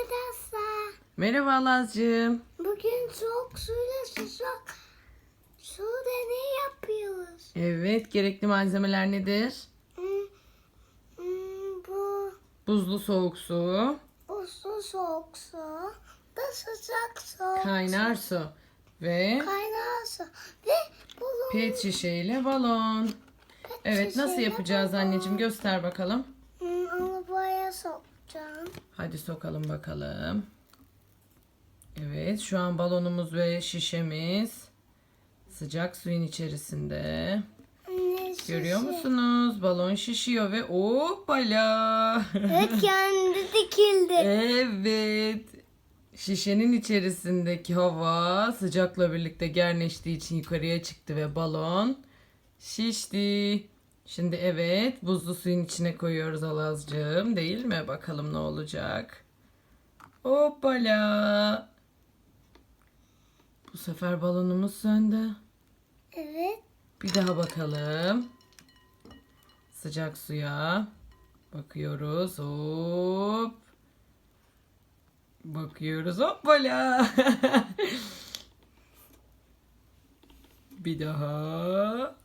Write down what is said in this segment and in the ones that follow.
Arkadaşlar Merhaba Lazcığım. bugün soğuk suyla sıcak su deney yapıyoruz. Evet, gerekli malzemeler nedir? Hmm, hmm, bu Buzlu soğuk su, buzlu soğuk su da sıcak su. kaynar su ve Kaynar su ve bulun. pet şişeyle balon. Evet, nasıl yapacağız anneciğim? Göster bakalım. Hadi sokalım bakalım. Evet, şu an balonumuz ve şişemiz sıcak suyun içerisinde. Anne, Görüyor musunuz? Balon şişiyor ve hoppala. Evet kendi dikildi. Evet. Şişenin içerisindeki hava sıcakla birlikte gerneştiği için yukarıya çıktı ve balon şişti. Şimdi evet buzlu suyun içine koyuyoruz Alazcığım değil mi? Bakalım ne olacak. Hoppala. Bu sefer balonumuz söndü. Evet. Bir daha bakalım. Sıcak suya bakıyoruz. Hop. Bakıyoruz. Hoppala. Bir daha.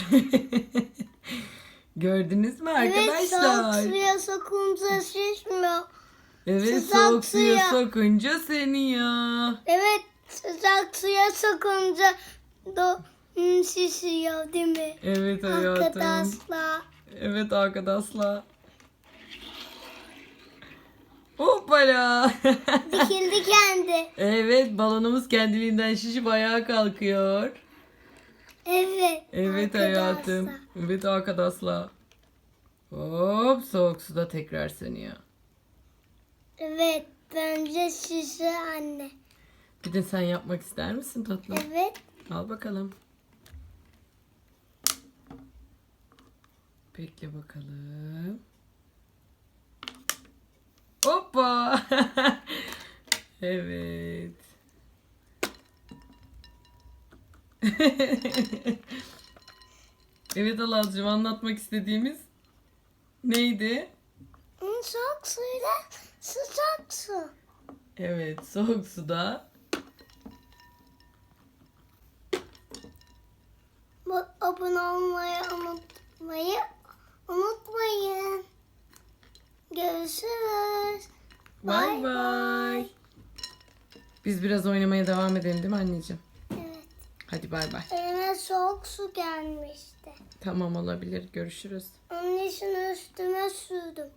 Gördünüz mü Evet soğuk arkadaşlar? suya sokunca şişmiyor. Evet Sıcak soğuk suya suya. sokunca seniyor. Evet sıcak suya sokunca do şişiyor değil mi? Evet hayatım. Arkadaşlar. Evet arkadaşlar. Hoppala. Dikildi kendi. evet balonumuz kendiliğinden şişip ayağa kalkıyor. Evet. Evet arkadaşlar. hayatım. Evet arkadaşlar. Hop soğuk suda tekrar sönüyor. Evet. Bence şişi anne. Bir de sen yapmak ister misin tatlım? Evet. Al bakalım. Bekle bakalım. Hoppa. evet. evet Alazcığım anlatmak istediğimiz neydi? Hmm, Soğuk suyla sıcak su. Evet soğuk suda Bu abone olmayı unutmayı unutmayın. Görüşürüz. Bay bay. Biz biraz oynamaya devam edelim değil mi anneciğim? Hadi bay bay. Elime soğuk su gelmişti. Tamam olabilir. Görüşürüz. Onun için üstüme sürdüm.